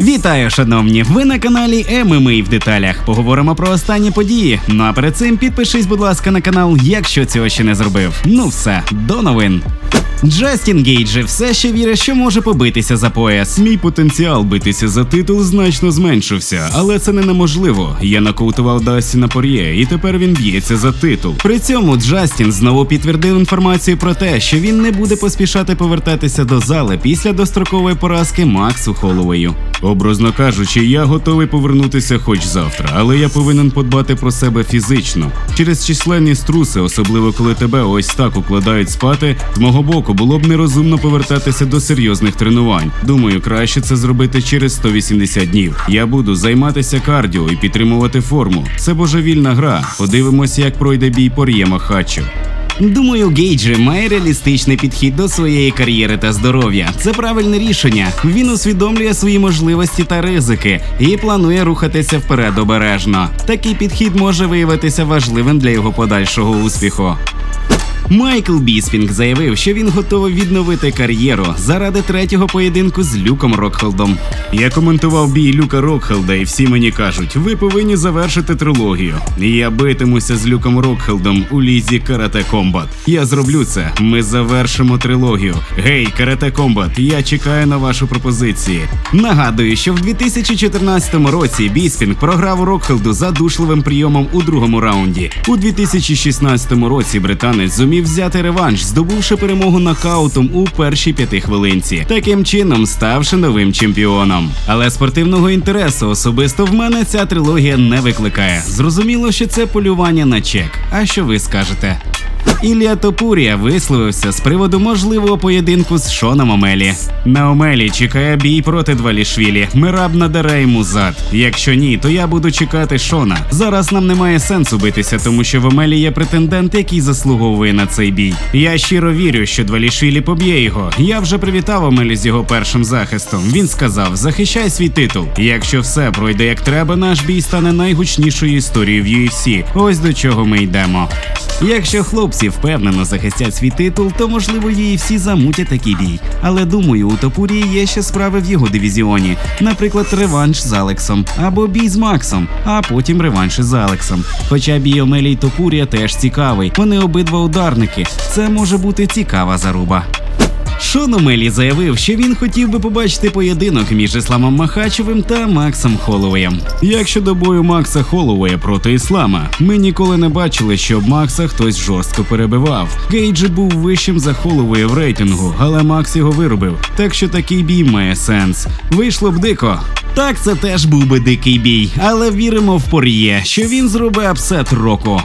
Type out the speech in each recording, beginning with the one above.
Вітаю, шановні! Ви на каналі ММА в деталях. Поговоримо про останні події. Ну а перед цим підпишись, будь ласка, на канал, якщо цього ще не зробив. Ну все, до новин. Джастін Гейджі все ще вірить, що може побитися за пояс. Мій потенціал битися за титул значно зменшився, але це не неможливо. Я нокаутував Дастіна Пор'є, і тепер він б'ється за титул. При цьому Джастін знову підтвердив інформацію про те, що він не буде поспішати повертатися до зали після дострокової поразки Максу Холлоуею. Образно кажучи, я готовий повернутися хоч завтра, але я повинен подбати про себе фізично. Через численні струси, особливо коли тебе ось так укладають спати, з мого боку було б нерозумно повертатися до серйозних тренувань. Думаю, краще це зробити через 180 днів. Я буду займатися кардіо і підтримувати форму. Це божевільна гра. Подивимося, як пройде бій Пор'є Махачев. Думаю, Гейджі має реалістичний підхід до своєї кар'єри та здоров'я. Це правильне рішення. Він усвідомлює свої можливості та ризики і планує рухатися вперед обережно. Такий підхід може виявитися важливим для його подальшого успіху. Майкл Біспінг заявив, що він готовий відновити кар'єру заради третього поєдинку з Люком Рокхелдом. Я коментував бій Люка Рокхелда, і всі мені кажуть, ви повинні завершити трилогію. Я битимуся з Люком Рокхелдом у лізі Карате Комбат. Я зроблю це. Ми завершимо трилогію. Гей, Карате Комбат, я чекаю на вашу пропозиції. Нагадую, що в 2014 році Біспінг програв Рокхелду задушливим прийомом у другому раунді. У 2016 році британець зумів взяти реванш, здобувши перемогу нокаутом у першій п'яти хвилинці, таким чином ставши новим чемпіоном. Але спортивного інтересу особисто в мене ця трилогія не викликає. Зрозуміло, що це полювання на чек. А що ви скажете? Ілля Топурія висловився з приводу можливого поєдинку з Шоном Омелі. На Омелі чекає бій проти Двалішвілі. Мираб надаре йому зад. Якщо ні, то я буду чекати Шона. Зараз нам немає сенсу битися, тому що в Омелі є претендент, який заслуговує на цей бій. Я щиро вірю, що Двалішвілі поб'є його. Я вже привітав Омелі з його першим захистом. Він сказав: захищай свій титул. Якщо все пройде як треба, наш бій стане найгучнішою історією в UFC. Ось до чого ми йдемо. Якщо хлопці впевнено захистять свій титул, то можливо її всі замутять такий бій. Але думаю, у Топурії є ще справи в його дивізіоні, наприклад, реванш з Алексом або бій з Максом, а потім реванш із Алексом. Хоча бій Омелі Топурія теж цікавий. Вони обидва ударники. Це може бути цікава заруба. Шон Омелі заявив, що він хотів би побачити поєдинок між Ісламом Махачевим та Максом Холлоуеєм. Як щодо бою Макса Холлоуея проти Іслама, ми ніколи не бачили, щоб Макса хтось жорстко перебивав. Гейджі був вищим за Холлоуея в рейтингу, але Макс його виробив. Так що такий бій має сенс. Вийшло б дико. Так, це теж був би дикий бій, але віримо в Пор'є, що він зробить апсет року.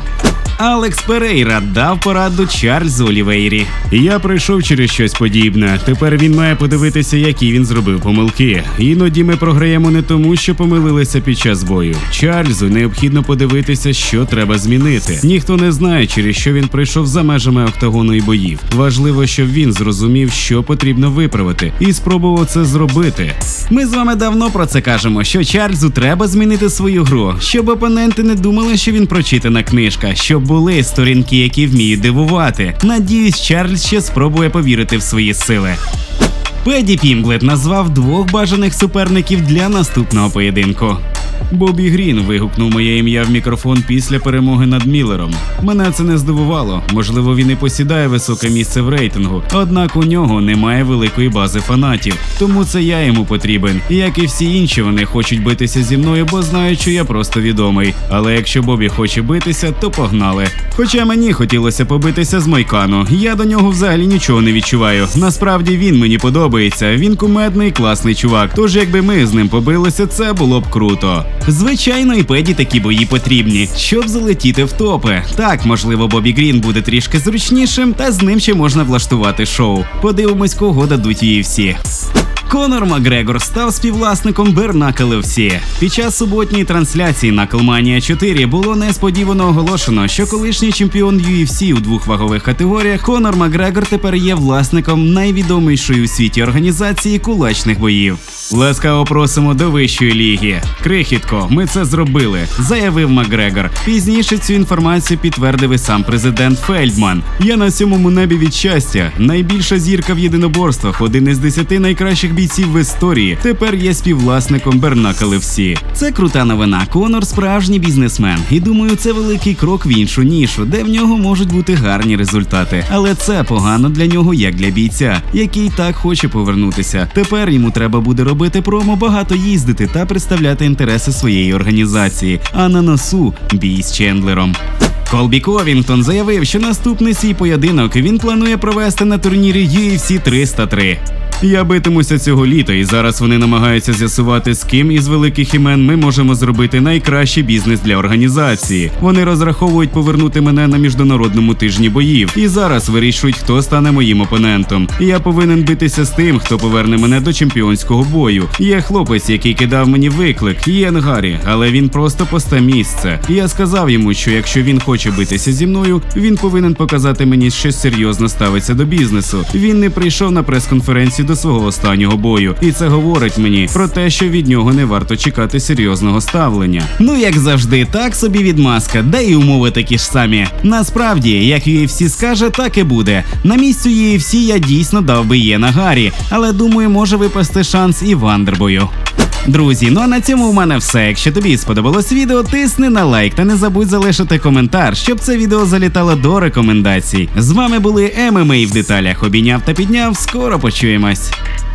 Алекс Перейра дав пораду Чарльзу Олівейрі. Я пройшов через щось подібне. Тепер він має подивитися, які він зробив помилки. Іноді ми програємо не тому, що помилилися під час бою. Чарльзу необхідно подивитися, що треба змінити. Ніхто не знає, через що він пройшов за межами октагону і боїв. Важливо, щоб він зрозумів, що потрібно виправити, і спробував це зробити. Ми з вами давно про це кажемо, що Чарльзу треба змінити свою гру, щоб опоненти не думали, що він прочитана книжка, щоб були сторінки, які вміють дивувати. Надіюсь, Чарльз ще спробує повірити в свої сили. Педі Пімблет назвав двох бажаних суперників для наступного поєдинку. Бобі Грін вигукнув моє ім'я в мікрофон після перемоги над Міллером. Мене це не здивувало. Можливо, він і посідає високе місце в рейтингу, однак у нього немає великої бази фанатів, тому це я йому потрібен. Як і всі інші, вони хочуть битися зі мною, бо знають, що я просто відомий. Але якщо Бобі хоче битися, то погнали. Хоча мені хотілося побитися з Майкану. Я до нього взагалі нічого не відчуваю. Насправді він мені подобається. Він кумедний, класний чувак. Тож, якби ми з ним побилися, це було б круто. Звичайно, і педі такі бої потрібні, щоб залетіти в топи. Так, можливо, Бобі Грін буде трішки зручнішим, та з ним ще можна влаштувати шоу. Подивимось, кого дадуть її всі. Конор Макгрегор став співвласником Бернакл FC. Під час суботньої трансляції на Клманія 4 було несподівано оголошено, що колишній чемпіон UFC у двох вагових категоріях Конор Макгрегор тепер є власником найвідомішої у світі організації кулачних боїв. Ласкаво просимо до вищої ліги. Крихітко, ми це зробили, заявив Макгрегор. Пізніше цю інформацію підтвердив і сам президент Фельдман. Я на сьомому небі від щастя. Найбільша зірка в єдиноборствах, один із десяти найкращих бійців в історії. Тепер є співвласником Бернака Левсі. Це крута новина. Конор справжній бізнесмен. І думаю, це великий крок в іншу нішу, де в нього можуть бути гарні результати. Але це погано для нього як для бійця, який так хоче повернутися. Тепер йому треба буде робити промо, багато їздити та представляти інтереси своєї організації. А на носу бій з Чендлером. Колбі Ковінгтон заявив, що наступний свій поєдинок він планує провести на турнірі UFC 303. Я битимуся цього літа, і зараз вони намагаються з'ясувати, з ким із великих імен ми можемо зробити найкращий бізнес для організації. Вони розраховують повернути мене на міжнародному тижні боїв, і зараз вирішують, хто стане моїм опонентом. Я повинен битися з тим, хто поверне мене до чемпіонського бою. Є хлопець, який кидав мені виклик, Єн Гаррі, але він просто посте місце. Я сказав йому, що якщо він хоче битися зі мною, він повинен показати мені, що серйозно ставиться до бізнесу. Він не прийшов на прес-конференцію до свого останнього бою, і це говорить мені про те, що від нього не варто чекати серйозного ставлення. Ну як завжди, так собі відмазка, де і умови такі ж самі. Насправді, як UFC скаже, так і буде. На місцю UFC я дійсно дав би Єна Гаррі, але думаю, може випасти шанс і Вандербою. Друзі, ну а на цьому у мене все. Якщо тобі сподобалось відео, тисни на лайк та не забудь залишити коментар, щоб це відео залітало до рекомендацій. З вами були ММА в деталях. Обійняв та підняв. Скоро почуємось. guys.